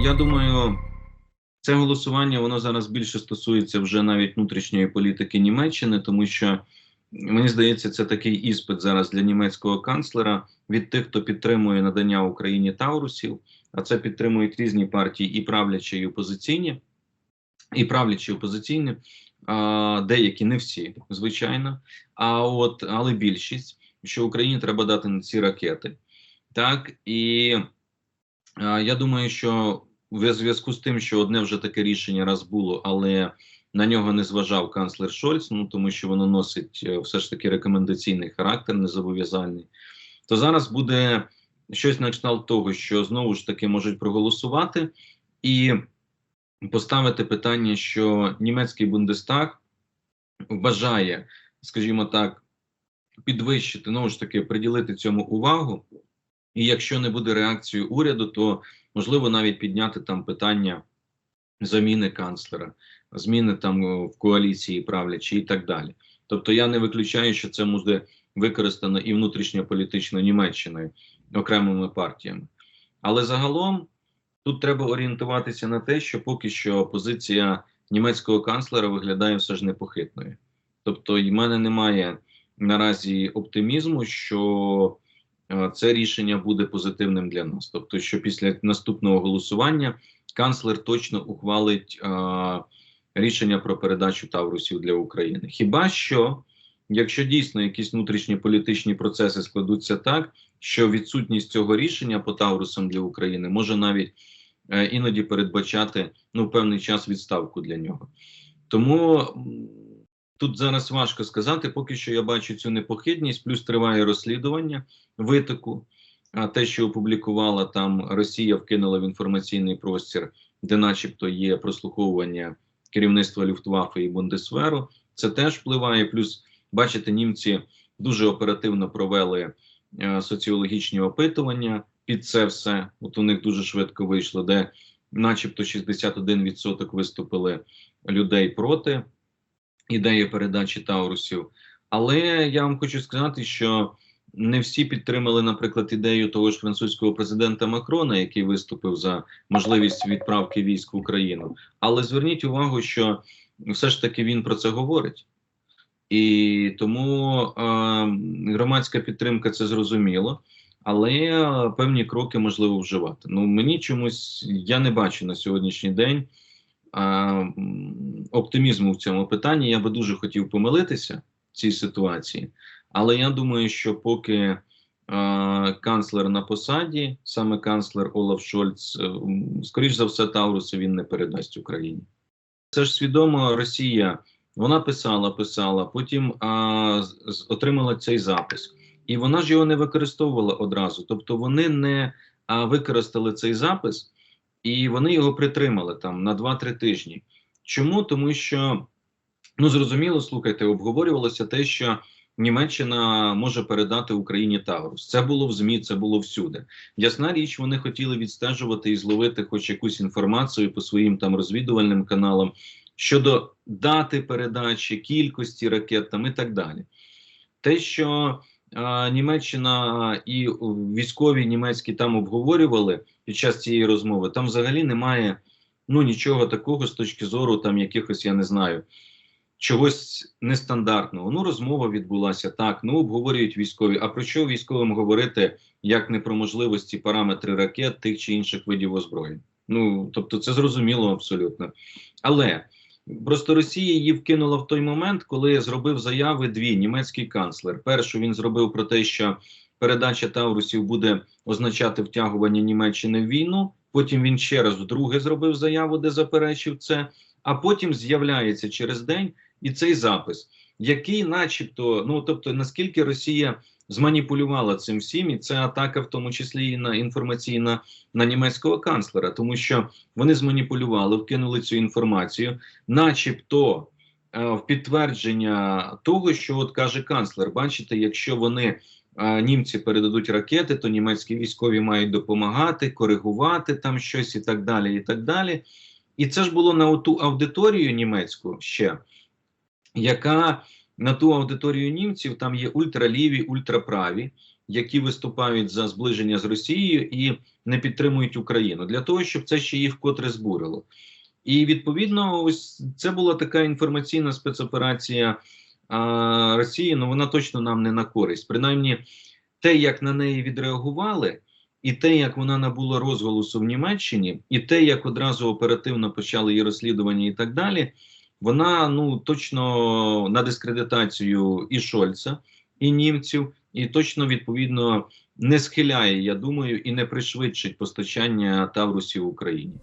я думаю, це голосування воно зараз більше стосується вже навіть внутрішньої політики Німеччини, тому що мені здається, це такий іспит зараз для німецького канцлера від тих, хто підтримує надання Україні Таурусів, а це підтримують різні партії, і правлячі, і опозиційні, і правлячі і опозиційні, а, деякі не всі, звичайно. А от але більшість, що Україні треба дати на ці ракети, так і. Я думаю, що в зв'язку з тим, що одне вже таке рішення раз було, але на нього не зважав канцлер Шольц, ну тому що воно носить е, все ж таки рекомендаційний характер, не зобов'язальний, то зараз буде щось на кшталт того, що знову ж таки можуть проголосувати і поставити питання, що німецький Бундестаг бажає, скажімо так, підвищити, знову ж таки, приділити цьому увагу. І якщо не буде реакції уряду, то можливо навіть підняти там питання заміни канцлера, зміни там е, в коаліції правлячі і так далі. Тобто я не виключаю, що це буде використано і внутрішньополітично Німеччиною окремими партіями. Але загалом тут треба орієнтуватися на те, що поки що позиція німецького канцлера виглядає все ж непохитною. Тобто, в мене немає наразі оптимізму, що це рішення буде позитивним для нас. Тобто, що після наступного голосування канцлер точно ухвалить е, рішення про передачу Таврусів для України. Хіба що, якщо дійсно якісь внутрішні політичні процеси складуться так, що відсутність цього рішення по Таврусам для України може навіть е, іноді передбачати ну певний час відставку для нього. Тому тут зараз важко сказати, поки що я бачу цю непохитність, плюс триває розслідування витоку. А те, що опублікувала там Росія, вкинула в інформаційний простір, де, начебто, є прослуховування керівництва Люфтваффе і Бундесверу, це теж впливає. Плюс, бачите, німці дуже оперативно провели е, соціологічні опитування під це все. От у них дуже швидко вийшло, де, начебто, 61% виступили людей проти ідеї передачі Таурусів. Але я вам хочу сказати, що не всі підтримали, наприклад, ідею того ж французького президента Макрона, який виступив за можливість відправки військ в Україну. Але зверніть увагу, що все ж таки він про це говорить. І тому е, громадська підтримка це зрозуміло, але певні кроки можливо вживати. Ну мені чомусь я не бачу на сьогоднішній день е, оптимізму в цьому питанні. Я би дуже хотів помилитися в цій ситуації. Але я думаю, що поки е, канцлер на посаді, саме канцлер Олаф Шольц, е, скоріш за все, Таурусу він не передасть Україні. Це ж свідомо Росія. Вона писала, писала, потім а, отримала цей запис, і вона ж його не використовувала одразу. Тобто вони не а, використали цей запис, і вони його притримали там на 2-3 тижні. Чому? Тому що ну зрозуміло, слухайте, обговорювалося те, що Німеччина може передати Україні Таврус. Це було в ЗМІ, це було всюди. Ясна річ, вони хотіли відстежувати і зловити хоч якусь інформацію по своїм там розвідувальним каналам щодо дати передачі, кількості ракет там і так далі. Те, що е, Німеччина і військові німецькі там обговорювали під час цієї розмови, там взагалі немає ну нічого такого з точки зору там якихось, я не знаю, чогось нестандартного. Ну, розмова відбулася так. Ну, обговорюють військові. А про що військовим говорити, як не про можливості параметри ракет тих чи інших видів озброєнь? Ну тобто, це зрозуміло абсолютно. Але просто Росія її вкинула в той момент, коли зробив заяви дві німецький канцлер. Першу він зробив про те, що передача Таврусів буде означати втягування Німеччини в війну. Потім він ще раз вдруге зробив заяву, де заперечив це. А потім з'являється через день і цей запис, який, начебто, ну тобто, наскільки Росія зманіпулювала цим всім, і це атака, в тому числі і на інформаційна на німецького канцлера, тому що вони зманіпулювали, вкинули цю інформацію, начебто е, в підтвердження того, що от каже канцлер: бачите, якщо вони. Німці передадуть ракети, то німецькі військові мають допомагати, коригувати там щось і так далі. І так далі. І це ж було на ту аудиторію німецьку ще, яка на ту аудиторію німців там є ультраліві, ультраправі, які виступають за зближення з Росією і не підтримують Україну, для того, щоб це ще їх вкотре збурило. І відповідно, ось це була така інформаційна спецоперація Росії. Ну вона точно нам не на користь. Принаймні, те, як на неї відреагували, і те, як вона набула розголосу в Німеччині, і те, як одразу оперативно почали її розслідування, і так далі, вона ну точно на дискредитацію і Шольца, і німців, і точно відповідно не схиляє, я думаю, і не пришвидшить постачання Таврусів Україні.